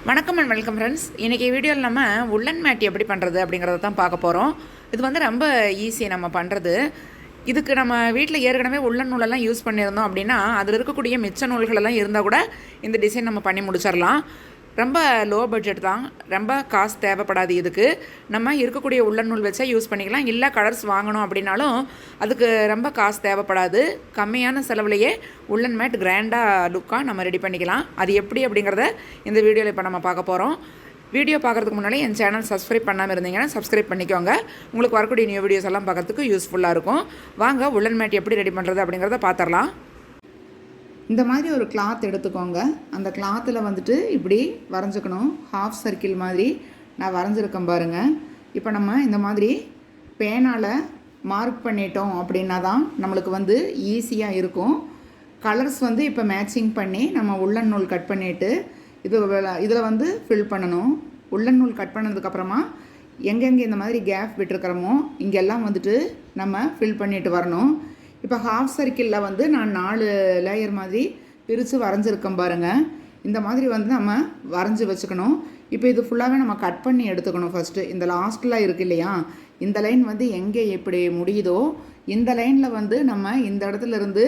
வணக்கம் and welcome friends இன்றைக்கி வீடியோவில் நம்ம உள்ளன் மேட் எப்படி பண்ணுறது அப்படிங்கிறத தான் பார்க்க போகிறோம் இது வந்து ரொம்ப ஈஸி நம்ம பண்ணுறது இதுக்கு நம்ம வீட்டில் ஏற்கனவே உள்ளன் நூலெல்லாம் யூஸ் பண்ணியிருந்தோம் அப்படின்னா அதில் இருக்கக்கூடிய மிச்ச நூல்களெல்லாம் இருந்தால் கூட இந்த டிசைன் நம்ம பண்ணி முடிச்சிடலாம் ரொம்ப லோ பட்ஜெட் தான். ரொம்ப காசு தேவைப்படாது இதுக்கு. நம்ம இருக்கக்கூடிய உள்ளன் நூல் வச்சா யூஸ் பண்ணிக்கலாம். இல்லை கலர்ஸ் வாங்கணும் அப்படின்னாலும் அதுக்கு ரொம்ப காசு தேவைப்படாது. கம்மியான செலவுலையே உள்ளன் மேட் கிராண்டாக லுக்காக நம்ம ரெடி பண்ணிக்கலாம். அது எப்படி அப்படிங்கிறத இந்த வீடியோவில் இப்போ நம்ம பார்க்க போகிறோம் வீடியோ பார்க்குறதுக்கு முன்னாடி என் சேனல் சப்ஸ்கிரைப் பண்ணாமல் இருந்தீங்கன்னா சப்ஸ்கிரைப் பண்ணிக்கோங்க. உங்களுக்கு வரக்கூடிய நியூ வீடியோஸ் எல்லாம் பார்க்கறதுக்கு யூஸ்ஃபுல்லாக இருக்கும். வாங்க உள்ளன் மேட் எப்படி ரெடி பண்ணுறது அப்படிங்கிறத பார்த்துடலாம். இந்த மாதிரி ஒரு கிளாத் எடுத்துக்கோங்க. அந்த கிளாத்தில் வந்துட்டு இப்படி வரைஞ்சிக்கணும். ஹாஃப் சர்க்கிள் மாதிரி நான் வரைஞ்சிருக்கேன் பாருங்கள் இப்போ நம்ம இந்த மாதிரி பேனால் மார்க் பண்ணிட்டோம் அப்படின்னா தான் நம்மளுக்கு வந்து ஈஸியாக இருக்கும். கலர்ஸ் வந்து இப்போ மேட்சிங் பண்ணி நம்ம உள்ளன் நூல் கட் பண்ணிவிட்டு இது இதில் வந்து ஃபில் பண்ணணும். உள்ளன் நூல் கட் பண்ணதுக்கப்புறமா எங்கெங்கே இந்த மாதிரி கேப் விட்டுருக்கிறோமோ இங்கெல்லாம் வந்துட்டு நம்ம ஃபில் பண்ணிட்டு வரணும். இப்போ ஹாஃப் சர்க்கிளில் வந்து நான் நாலு லேயர் மாதிரி பிரித்து வரைஞ்சிருக்கேன் பாருங்கள் இந்த மாதிரி வந்து நம்ம வரைஞ்சி வச்சுக்கணும். இப்போ இது ஃபுல்லாகவே நம்ம கட் பண்ணி எடுத்துக்கணும் ஃபஸ்ட்டு இந்த லாஸ்ட்டில் இருக்கு இல்லையா? இந்த லைன் வந்து எங்கே எப்படி முடியுதோ இந்த லைனில் வந்து நம்ம இந்த இடத்துல இருந்து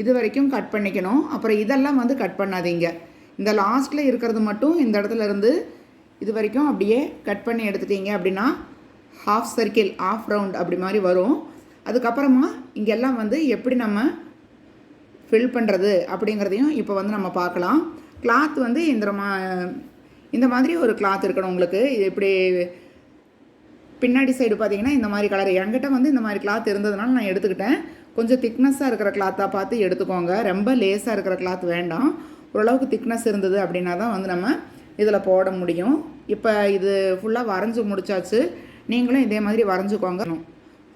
இது வரைக்கும் கட் பண்ணிக்கணும். அப்புறம் இதெல்லாம் வந்து கட் பண்ணாதீங்க. இந்த லாஸ்ட்டில் இருக்கிறது மட்டும் இந்த இடத்துல இருந்து இது வரைக்கும் அப்படியே கட் பண்ணி எடுத்துட்டீங்க அப்படின்னா ஹாஃப் சர்க்கிள் ஆஃப் ரவுண்ட் அப்படி மாதிரி வரும். அதுக்கப்புறமா இங்கெல்லாம் வந்து எப்படி நம்ம ஃபில் பண்ணுறது அப்படிங்கிறதையும் இப்போ வந்து நம்ம பார்க்கலாம். கிளாத் வந்து இந்த மா இந்த மாதிரி ஒரு கிளாத் இருக்கணும் உங்களுக்கு. இது இப்படி பின்னாடி சைடு பார்த்தீங்கன்னா இந்த மாதிரி கலர் என்கிட்ட வந்து இந்த மாதிரி கிளாத் இருந்ததுனால நான் எடுத்துக்கிட்டேன். கொஞ்சம் திக்னஸாக இருக்கிற கிளாத்தாக பார்த்து எடுத்துக்கோங்க. ரொம்ப லேஸாக இருக்கிற கிளாத் வேண்டாம். ஓரளவுக்கு திக்னஸ் இருந்தது அப்படின்னா தான் வந்து நம்ம இதில் போட முடியும். இப்போ இது ஃபுல்லாக வரைஞ்சி முடிச்சாச்சு. நீங்களும் இதே மாதிரி வரைஞ்சிக்கோங்க.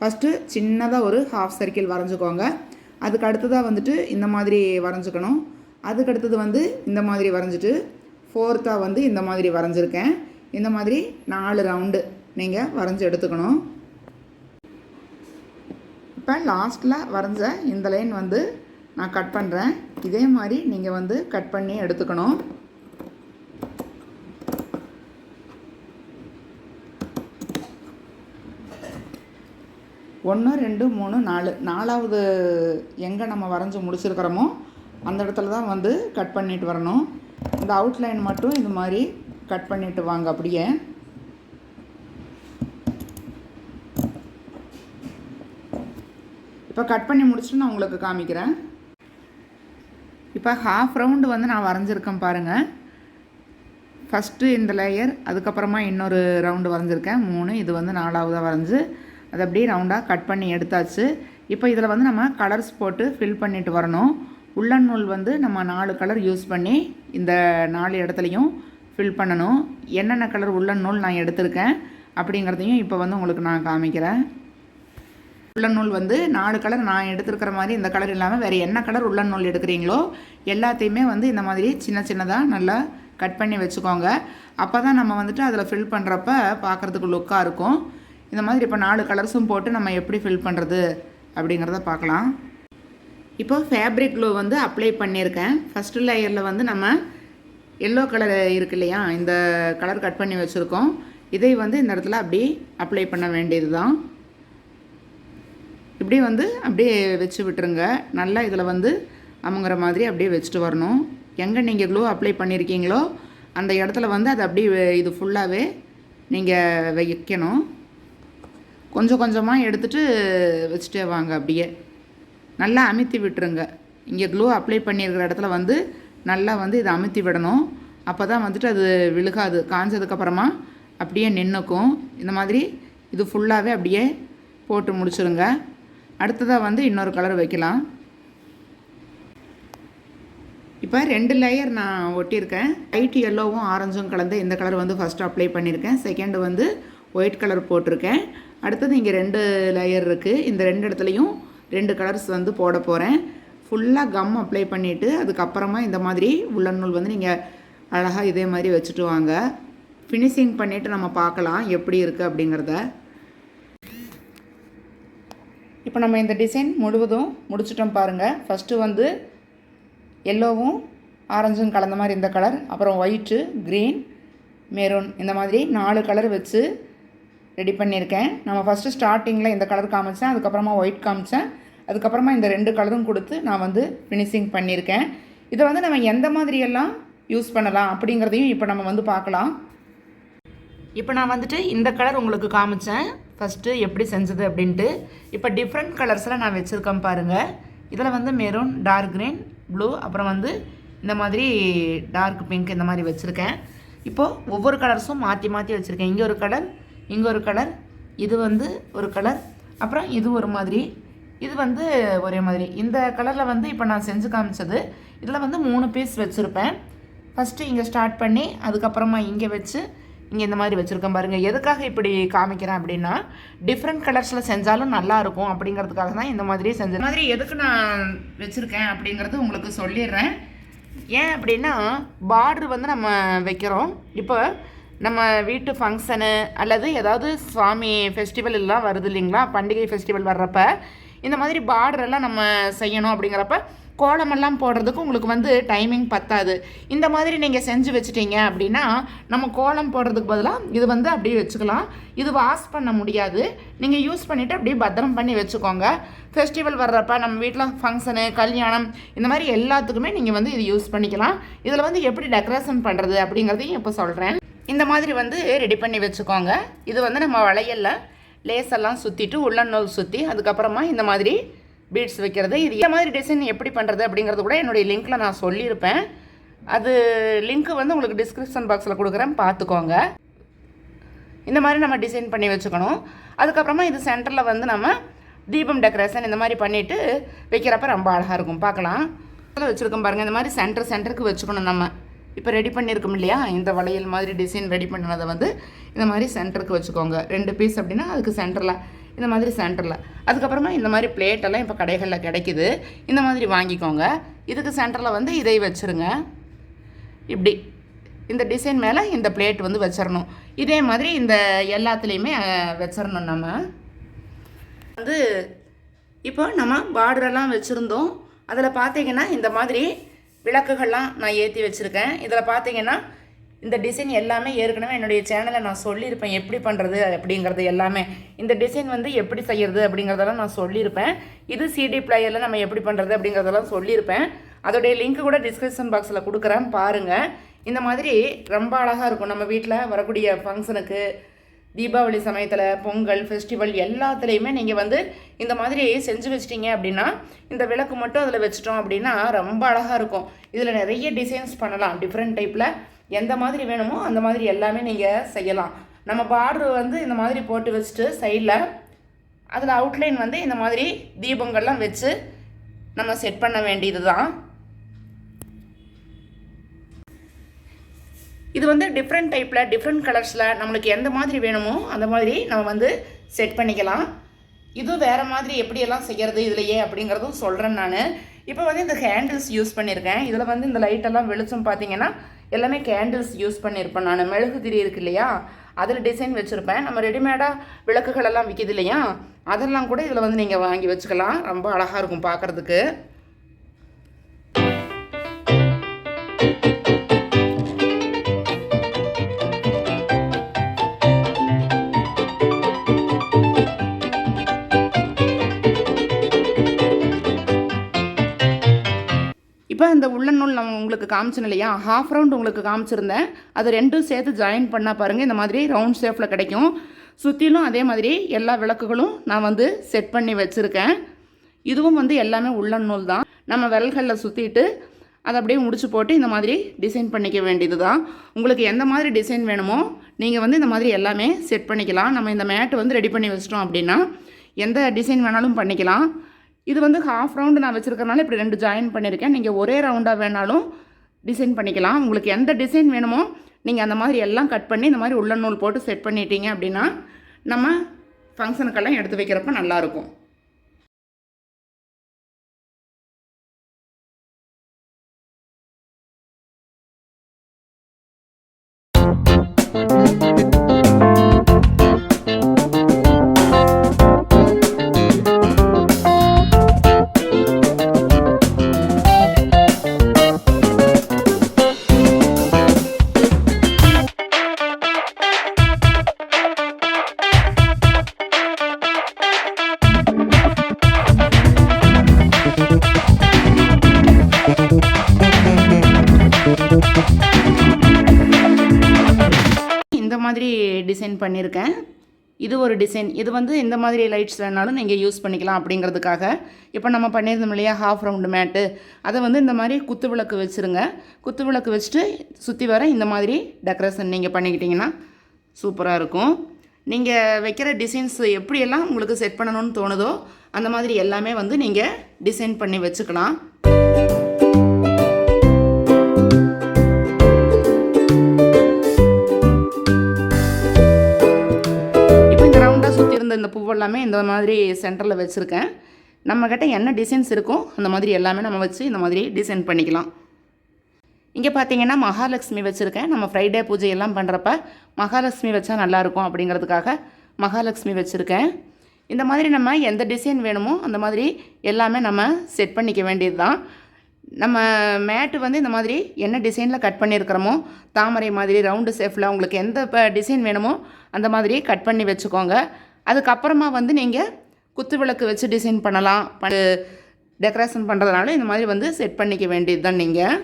ஃபஸ்ட்டு சின்னதாக ஒரு ஹாஃப் சர்க்கிள் வரைஞ்சிக்கோங்க. அதுக்கு அடுத்ததாக வந்துட்டு இந்த மாதிரி வரைஞ்சிக்கணும். அதுக்கு அடுத்தது வந்து இந்த மாதிரி வரைஞ்சிட்டு ஃபோர்த்தாக வந்து இந்த மாதிரி வரைஞ்சிருக்கேன். இந்த மாதிரி நாலு ரவுண்டு நீங்கள் வரைஞ்சி எடுத்துக்கணும். இப்போ லாஸ்ட்டில் வரைஞ்ச இந்த லைன் வந்து நான் கட் பண்ணுறேன் இதே மாதிரி நீங்கள் வந்து கட் பண்ணி எடுத்துக்கணும். ஒன்று ரெண்டு மூணு நாலு. நாலாவது எங்கே நம்ம வரைஞ்சி முடிச்சிருக்கிறோமோ அந்த இடத்துல தான் வந்து கட் பண்ணிட்டு வரணும். இந்த அவுட்லைன் மட்டும் இது மாதிரி கட் பண்ணிட்டு வாங்க அப்படியே. இப்போ கட் பண்ணி முடிச்சுட்டு நான் உங்களுக்கு காமிக்கிறேன். இப்போ ஹாஃப் ரவுண்டு வந்து நான் வரைஞ்சிருக்கேன் பாருங்கள் ஃபஸ்ட்டு இந்த லேயர் அதுக்கப்புறமா இன்னொரு ரவுண்டு வரைஞ்சிருக்கேன். மூணு இது வந்து நாலாவதாக வரைஞ்சி அதை அப்படியே ரவுண்டாக கட் பண்ணி எடுத்தாச்சு. இப்போ இதில் வந்து நம்ம கலர்ஸ் போட்டு ஃபில் பண்ணிட்டு வரணும். உள்ளன் நூல் வந்து நம்ம நாலு கலர் யூஸ் பண்ணி இந்த நாலு இடத்துலையும் ஃபில் பண்ணணும். என்னென்ன கலர் உள்ளன் நூல் நான் எடுத்திருக்கேன் அப்படிங்கிறதையும் இப்போ வந்து உங்களுக்கு நான் காமிக்கிறேன். உள்ளன் நூல் வந்து நாலு கலர் நான் எடுத்துருக்கிற மாதிரி இந்த கலர் இல்லாமல் வேறு என்ன கலர் உள்ளன் நூல் எடுக்கிறீங்களோ எல்லாத்தையுமே வந்து இந்த மாதிரி சின்ன சின்னதாக நல்லா கட் பண்ணி வச்சுக்கோங்க. அப்போ தான் நம்ம வந்துட்டு அதில் ஃபில் பண்ணுறப்ப பார்க்குறதுக்கு லுக்காக இருக்கும். இந்த மாதிரி இப்போ நாலு கலர்ஸும் போட்டு நம்ம எப்படி ஃபில் பண்ணுறது அப்படிங்கிறத பார்க்கலாம். இப்போ ஃபேப்ரிக் க்ளூ வந்து அப்ளை பண்ணியிருக்கேன். ஃபஸ்ட்டு லேயரில் வந்து நம்ம எல்லோ கலர் இருக்கு இல்லையா? இந்த கலர் கட் பண்ணி வச்சுருக்கோம். இதை வந்து இந்த இடத்துல அப்படி அப்ளை பண்ண வேண்டியது தான் இப்படி வந்து அப்படியே வச்சு விட்டுருங்க. நல்லா இதில் வந்து அமுங்கிற மாதிரி அப்படியே வச்சுட்டு வரணும். எங்கே நீங்கள் க்ளூ அப்ளை பண்ணியிருக்கீங்களோ அந்த இடத்துல வந்து அது அப்படியே இது ஃபுல்லாகவே நீங்கள் வைக்கணும். கொஞ்சம் கொஞ்சமாக எடுத்துகிட்டு வச்சுட்டே வாங்க அப்படியே. நல்லா அமுத்தி விட்டுருங்க. இங்கே க்ளூ அப்ளை பண்ணியிருக்கிற இடத்துல வந்து நல்லா வந்து இதை அமுத்தி விடணும். அப்போ தான் வந்துட்டு அது விழுகாது. காஞ்சதுக்கப்புறமா அப்படியே நின்றுக்கும் இந்த மாதிரி இது ஃபுல்லாகவே அப்படியே போட்டு முடிச்சுருங்க. அடுத்ததாக வந்து இன்னொரு கலர் வைக்கலாம். இப்போ ரெண்டு லேயர் நான் ஒட்டியிருக்கேன். லைட் எல்லோவும் ஆரஞ்சும் கலந்து இந்த கலர் வந்து ஃபஸ்ட்டு அப்ளை பண்ணியிருக்கேன். செகண்டு வந்து ஒயிட் கலர் போட்டிருக்கேன். அடுத்தது இங்கே ரெண்டு லேயர் இருக்குது இந்த ரெண்டு இடத்துலையும் ரெண்டு கலர்ஸ் வந்து போட போகிறேன் ஃபுல்லாக கம் அப்ளை பண்ணிவிட்டு அதுக்கப்புறமா இந்த மாதிரி உள்ளன் நூல் வந்து நீங்கள் அழகாக இதே மாதிரி வச்சுட்டு வாங்க. ஃபினிஷிங் பண்ணிவிட்டு நம்ம பார்க்கலாம் எப்படி இருக்குது அப்படிங்கிறத. இப்போ நம்ம இந்த டிசைன் முழுவதும் முடிச்சிட்டோம் பாருங்கள் ஃபஸ்ட்டு வந்து எல்லோவும் ஆரஞ்சும் கலந்த மாதிரி இந்த கலர் அப்புறம் ஒயிட்டு க்ரீன் மெரூன் இந்த மாதிரி நாலு கலர் வச்சு ரெடி பண்ணியிருக்கேன். நம்ம ஃபஸ்ட்டு ஸ்டார்டிங்கில் இந்த கலர் காமிச்சேன் அதுக்கப்புறமா ஒயிட் காமிச்சேன். அதுக்கப்புறமா இந்த ரெண்டு கலரும் கொடுத்து நான் வந்து ஃபினிஷிங் பண்ணியிருக்கேன். இதை வந்து நம்ம எந்த மாதிரியெல்லாம் யூஸ் பண்ணலாம் அப்படிங்கிறதையும் இப்போ நம்ம வந்து பார்க்கலாம். இப்போ நான் வந்துட்டு இந்த கலர் உங்களுக்கு காமிச்சேன். ஃபஸ்ட்டு எப்படி செஞ்சது அப்படின்ட்டு. இப்போ டிஃப்ரெண்ட் கலர்ஸில் நான் வச்சுருக்கேன் பாருங்கள் இதில் வந்து மெரூன் டார்க் க்ரீன் ப்ளூ அப்புறம் வந்து இந்த மாதிரி டார்க் பிங்க் இந்த மாதிரி வச்சுருக்கேன். இப்போது ஒவ்வொரு கலர்ஸும் மாற்றி மாற்றி வச்சுருக்கேன். இங்கே ஒரு கலர் இங்கே ஒரு கலர் இது வந்து ஒரு கலர் அப்புறம் இது ஒரு மாதிரி இது வந்து ஒரே மாதிரி. இந்த கலரில் வந்து இப்போ நான் செஞ்சு காமிச்சது இதில் வந்து மூணு பீஸ் வச்சுருப்பேன். ஃபஸ்ட்டு இங்கே ஸ்டார்ட் பண்ணி அதுக்கப்புறமா இங்கே வச்சு இங்கே இந்த மாதிரி வச்சுருக்கேன் பாருங்கள் எதுக்காக இப்படி காமிக்கிறேன் அப்படின்னா டிஃப்ரெண்ட் கலர்ஸில் செஞ்சாலும் நல்லாயிருக்கும் அப்படிங்கிறதுக்காக தான் இந்த மாதிரி செஞ்சேன். மாதிரி எதுக்கு நான் வச்சுருக்கேன் அப்படிங்கிறது உங்களுக்கு சொல்லிடுறேன். ஏன் அப்படின்னா பார்டர் வந்து நம்ம வைக்கிறோம். இப்போ நம்ம வீட்டு ஃபங்க்ஷனு அல்லது ஏதாவது சுவாமி ஃபெஸ்டிவல் எல்லாம் வருது இல்லைங்களா? பண்டிகை ஃபெஸ்டிவல் வர்றப்ப இந்த மாதிரி பார்டர் எல்லாம் நம்ம செய்யணும் அப்படிங்கிறப்ப கோலமெல்லாம் போடுறதுக்கு உங்களுக்கு வந்து டைமிங் பத்தாது. இந்த மாதிரி நீங்கள் செஞ்சு வச்சுட்டீங்க அப்படின்னா நம்ம கோலம் போடுறதுக்கு பதிலாக இது வந்து அப்படியே வச்சுக்கலாம். இது வாஷ் பண்ண முடியாது. நீங்கள் யூஸ் பண்ணிவிட்டு அப்படியே பத்திரம் பண்ணி வச்சுக்கோங்க. ஃபெஸ்டிவல் வர்றப்ப நம்ம வீட்டில் ஃபங்க்ஷனு கல்யாணம் இந்த மாதிரி எல்லாத்துக்குமே நீங்கள் வந்து இது யூஸ் பண்ணிக்கலாம். இதில் வந்து எப்படி டெக்கரேஷன் பண்ணுறது அப்படிங்கிறதையும் இப்போ சொல்கிறேன் இந்த மாதிரி வந்து ரெடி பண்ணி வச்சுக்கோங்க. இது வந்து நம்ம வளையலில் லேஸெல்லாம் சுற்றிட்டு உள்ளன் நூல் சுற்றி அதுக்கப்புறமா இந்த மாதிரி பீட்ஸ் வைக்கிறது. இது இந்த மாதிரி டிசைன் எப்படி பண்ணுறது அப்படிங்கிறது கூட என்னுடைய லிங்க்கில் நான் சொல்லியிருப்பேன். அது லிங்க்கு வந்து உங்களுக்கு டிஸ்கிரிப்ஷன் பாக்ஸில் கொடுக்குறேன். பார்த்துக்கோங்க. இந்த மாதிரி நம்ம டிசைன் பண்ணி வச்சுக்கணும். அதுக்கப்புறமா இது சென்டரில் வந்து நம்ம தீபம் டெக்கரேஷன் இந்த மாதிரி பண்ணிவிட்டு வைக்கிறப்ப ரொம்ப அழகாக இருக்கும். பார்க்கலாம். வச்சுருக்கோம் பாருங்கள் இந்த மாதிரி சென்டர் சென்டருக்கு வச்சுக்கணும் நம்ம. இப்போ ரெடி பண்ணியிருக்கோம் இல்லையா? இந்த வளையல் மாதிரி டிசைன் ரெடி பண்ணினதை வந்து இந்த மாதிரி சென்டருக்கு வச்சுக்கோங்க. ரெண்டு பீஸ் அப்படின்னா அதுக்கு சென்டரில் இந்த மாதிரி சென்டரில் அதுக்கப்புறமா இந்த மாதிரி பிளேட்டெல்லாம் இப்போ கடைகளில் கிடைக்குது. இந்த மாதிரி வாங்கிக்கோங்க. இதுக்கு சென்டரில் வந்து இதை வச்சுருங்க. இப்படி. இந்த டிசைன் மேலே இந்த பிளேட் வந்து வச்சிடணும் இதே மாதிரி இந்த எல்லாத்துலேயுமே வச்சிடணும் நம்ம. வந்து இப்போ நம்ம பார்டரெல்லாம் வச்சுருந்தோம். அதில் பார்த்தீங்கன்னா இந்த மாதிரி விளக்குகள்லாம் நான் ஏற்றி வச்சுருக்கேன். இதில் பார்த்தீங்கன்னா இந்த டிசைன் எல்லாமே ஏற்கனவே என்னுடைய சேனலில் நான் சொல்லியிருப்பேன். எப்படி பண்ணுறது அப்படிங்கிறது எல்லாமே. இந்த டிசைன் வந்து எப்படி செய்கிறது அப்படிங்கிறதெல்லாம் நான் சொல்லியிருப்பேன். இது சிடி பிளேயரில் நம்ம எப்படி பண்ணுறது அப்படிங்கிறதெல்லாம் சொல்லியிருப்பேன். அதோடைய லிங்க் கூட டிஸ்கிரிப்ஷன் பாக்ஸில் கொடுக்குறேன் பாருங்கள் இந்த மாதிரி ரொம்ப அழகாக இருக்கும். நம்ம வீட்டில் வரக்கூடிய ஃபங்க்ஷனுக்கு தீபாவளி சமயத்தில் பொங்கல் ஃபெஸ்டிவல் எல்லாத்துலேயுமே நீங்கள் வந்து இந்த மாதிரி செஞ்சு வச்சிட்டிங்க அப்படின்னா இந்த விளக்கு மட்டும் அதில் வச்சிட்டோம் அப்படின்னா ரொம்ப அழகாக இருக்கும். இதில் நிறைய டிசைன்ஸ் பண்ணலாம். டிஃப்ரெண்ட் டைப்பில் எந்த மாதிரி வேணுமோ அந்த மாதிரி எல்லாமே நீங்கள் செய்யலாம். நம்ம பார்டர் வந்து இந்த மாதிரி போட்டு வச்சுட்டு சைடில் அதில் அவுட்லைன் வந்து இந்த மாதிரி தீபங்கள்லாம் வச்சு நம்ம செட் பண்ண வேண்டியது தான் இது வந்து டிஃப்ரெண்ட் டைப்பில் டிஃப்ரெண்ட் கலர்ஸில் நம்மளுக்கு எந்த மாதிரி வேணுமோ அந்த மாதிரி நம்ம வந்து செட் பண்ணிக்கலாம். இது வேறு மாதிரி எப்படியெல்லாம் செய்கிறது இதுலையே அப்படிங்கிறதும் சொல்கிறேன் நான். இப்போ வந்து இந்த கேண்டில்ஸ் யூஸ் பண்ணியிருக்கேன் இதில் வந்து இந்த லைட்டெல்லாம் வெளிச்சம் பார்த்தீங்கன்னா எல்லாமே கேண்டில்ஸ் யூஸ் பண்ணியிருப்பேன் நான். மெழுகு திரி இருக்கு இல்லையா? அதில் டிசைன் வச்சுருப்பேன். நம்ம ரெடிமேடாக விளக்குகள் எல்லாம் விற்கிது இல்லையா? அதெல்லாம் கூட இதில் வந்து நீங்கள் வாங்கி வச்சுக்கலாம். ரொம்ப அழகாக இருக்கும் பார்க்குறதுக்கு. இப்போ இந்த உள்ளன் நூல் நான் உங்களுக்கு காமிச்சேன் இல்லையா? ஹாஃப் ரவுண்ட் உங்களுக்கு காமிச்சிருந்தேன். அது ரெண்டும் சேர்த்து ஜாயின் பண்ணால் பாருங்கள் இந்த மாதிரி ரவுண்ட் ஷேப்பில் கிடைக்கும். சுற்றிலும் அதே மாதிரி எல்லா விளக்குகளும் நான் வந்து செட் பண்ணி வச்சுருக்கேன். இதுவும் வந்து எல்லாமே உள்ளன் நூல் தான். நம்ம விரல்களில் சுற்றிட்டு அதை அப்படியே முடிச்சு போட்டு இந்த மாதிரி டிசைன் பண்ணிக்க வேண்டியது தான் உங்களுக்கு எந்த மாதிரி டிசைன் வேணுமோ நீங்கள் வந்து இந்த மாதிரி எல்லாமே செட் பண்ணிக்கலாம். நம்ம இந்த மேட்டு வந்து ரெடி பண்ணி வச்சிட்டோம் அப்படின்னா எந்த டிசைன் வேணாலும் பண்ணிக்கலாம். இது வந்து ஹாஃப் ரவுண்டு நான் வச்சுருக்கறனால இப்படி ரெண்டு ஜாயின் பண்ணியிருக்கேன் நீங்கள் ஒரே ரவுண்டாக வேணாலும் டிசைன் பண்ணிக்கலாம். உங்களுக்கு எந்த டிசைன் வேணுமோ நீங்கள் அந்த மாதிரி எல்லாம் கட் பண்ணி இந்த மாதிரி உள்ள நூல் போட்டு செட் பண்ணிட்டீங்க அப்படின்னா நம்ம ஃபங்க்ஷனுக்கெல்லாம் எடுத்து வைக்கிறப்ப நல்லாயிருக்கும் மாதிரி டிசைன் பண்ணியிருக்கேன். இது ஒரு டிசைன் இது வந்து இந்த மாதிரி லைட்ஸ் வேணாலும் நீங்கள் யூஸ் பண்ணிக்கலாம் அப்படிங்கிறதுக்காக. இப்போ நம்ம பண்ணியிருந்தோம் இல்லையா? ஹாஃப் ரவுண்டு மேட்டு அதை வந்து இந்த மாதிரி குத்து விளக்கு வச்சுருங்க. குத்து விளக்கு வச்சுட்டு சுற்றி வர இந்த மாதிரி டெக்கரேஷன் நீங்கள் பண்ணிக்கிட்டிங்கன்னா சூப்பராக இருக்கும். நீங்கள் வைக்கிற டிசைன்ஸ் எப்படியெல்லாம் உங்களுக்கு செட் பண்ணணும்னு தோணுதோ அந்த மாதிரி எல்லாமே வந்து நீங்கள் டிசைன் பண்ணி வச்சுக்கலாம். இந்த இந்த பூவெல்லாமே இந்த மாதிரி சென்டரில் வச்சுருக்கேன். நம்மக்கிட்ட என்ன டிசைன்ஸ் இருக்கோ அந்த மாதிரி எல்லாமே நம்ம வச்சு இந்த மாதிரி டிசைன் பண்ணிக்கலாம். இங்கே பார்த்தீங்கன்னா மகாலட்சுமி வச்சுருக்கேன். நம்ம ஃப்ரைடே பூஜை எல்லாம் பண்ணுறப்ப மகாலட்சுமி வச்சா நல்லாயிருக்கும் அப்படிங்கிறதுக்காக மகாலட்சுமி வச்சுருக்கேன். இந்த மாதிரி நம்ம எந்த டிசைன் வேணுமோ அந்த மாதிரி எல்லாமே நம்ம செட் பண்ணிக்க வேண்டியது தான் நம்ம மேட்டு வந்து இந்த மாதிரி என்ன டிசைனில் கட் பண்ணியிருக்கிறோமோ தாமரை மாதிரி ரவுண்டு ஷேஃபில் உங்களுக்கு எந்த இப்போ டிசைன் வேணுமோ அந்த மாதிரி கட் பண்ணி வச்சுக்கோங்க. அதுக்கப்புறமா வந்து நீங்கள் குத்து விளக்கு வச்சு டிசைன் பண்ணலாம் டெக்கரேஷன் பண்ணுறதுனால இந்த மாதிரி வந்து செட் பண்ணிக்க வேண்டியது தான் நீங்கள்